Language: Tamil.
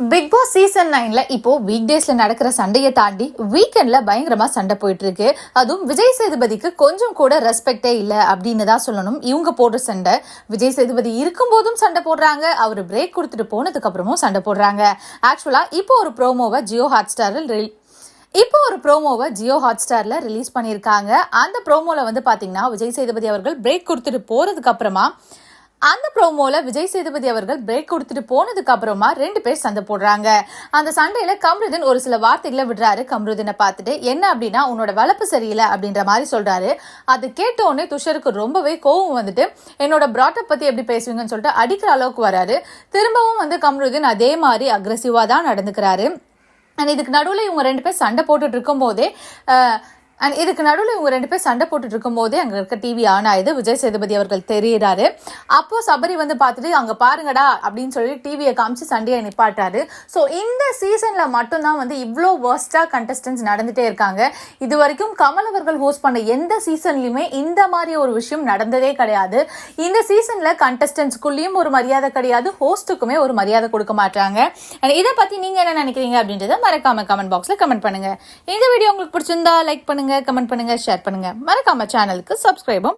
பிக் பாஸ் சீசன் நைன்ல இப்போ வீக் டேஸ்ல நடக்கிற சண்டையை தாண்டி வீக்கெண்ட்ல பயங்கரமா சண்டை போயிட்டு இருக்கு அதுவும் விஜய் சேதுபதிக்கு கொஞ்சம் கூட ரெஸ்பெக்டே இல்லை அப்படின்னு தான் சொல்லணும். இவங்க போடுற சண்டை. விஜய் சேதுபதி இருக்கும்போதும் சண்டை போடுறாங்க. அவர் பிரேக் கொடுத்துட்டு போனதுக்கு அப்புறமும் சண்டை போடுறாங்க. ஆக்சுவலா இப்போ ஒரு ப்ரோமோவை ஜியோ ஹாட் ஸ்டாரில் இப்போ ஒரு ப்ரோமோவை ஜியோ ஹாட் ஸ்டாரில் ரிலீஸ் பண்ணியிருக்காங்க. அந்த ப்ரோமோவில் வந்து பார்த்தீங்கன்னா விஜய் சேதுபதி அவர்கள் பிரேக் கொடுத்துட்டு போகிறதுக்கு அப்புறமா அந்த ப்ரோமோல விஜய் சேதுபதி அவர்கள் பிரேக் கொடுத்துட்டு போனதுக்கு அப்புறமா ரெண்டு பேர் சண்டை போடுறாங்க. அந்த சண்டையில கம்ருதீன் ஒரு சில வார்த்தைகளை விடுறாரு. கம்ருதனை பார்த்துட்டு என்ன அப்படின்னா உன்னோட வளர்ப்பு சரியில்லை அப்படின்ற மாதிரி சொல்றாரு. அது கேட்ட உடனே துஷருக்கு ரொம்பவே கோவம் வந்துட்டு என்னோட ப்ராட்டப் பத்தி எப்படி பேசுவீங்கன்னு சொல்லிட்டு அடிக்கிற அளவுக்கு வராரு. திரும்பவும் வந்து கம்ருதன் அதே மாதிரி அக்ரெசிவா தான் நடந்துக்கிறாரு. அண்ட் இதுக்கு நடுவில் இவங்க ரெண்டு பேர் சண்டை போட்டுட்டு இருக்கும் போதே அண்ட் இதுக்கு நடுவில் இவங்க ரெண்டு பேர் சண்டை போட்டுட்டு இருக்கும்போதே அங்கே இருக்க டிவி ஆன் ஆயுது. விஜய் சேதுபதி அவர்கள் தெரியிறாரு. அப்போ சபரி வந்து பார்த்துட்டு அங்கே பாருங்கடா அப்படின்னு சொல்லி டிவியை காமிச்சு சண்டையை நிப்பாட்டாரு. ஸோ இந்த சீசனில் மட்டும்தான் வந்து இவ்வளோ வேர்ஸ்டாக கண்டஸ்டன்ஸ் நடந்துகிட்டே இருக்காங்க. இது வரைக்கும் கமல் அவர்கள் ஹோஸ்ட் பண்ண எந்த சீசன்லையுமே இந்த மாதிரி ஒரு விஷயம் நடந்ததே கிடையாது. இந்த சீசனில் கண்டஸ்டன்ஸ்குள்ளேயும் ஒரு மரியாதை கிடையாது. ஹோஸ்ட்டுக்குமே ஒரு மரியாதை கொடுக்க மாட்டாங்க அண்ட் இதை பற்றி நீங்கள் என்ன நினைக்கிறீங்க அப்படின்றத மறக்காம கமெண்ட் பாக்ஸில் கமெண்ட் பண்ணுங்கள் இந்த வீடியோ உங்களுக்கு பிடிச்சிருந்தா லைக் பண்ணுங்கள் பண்ணுங்க கமெண்ட் பண்ணுங்க ஷேர் பண்ணுங்க. மறக்காம சேனலுக்கு சப்ஸ்கிரைபும்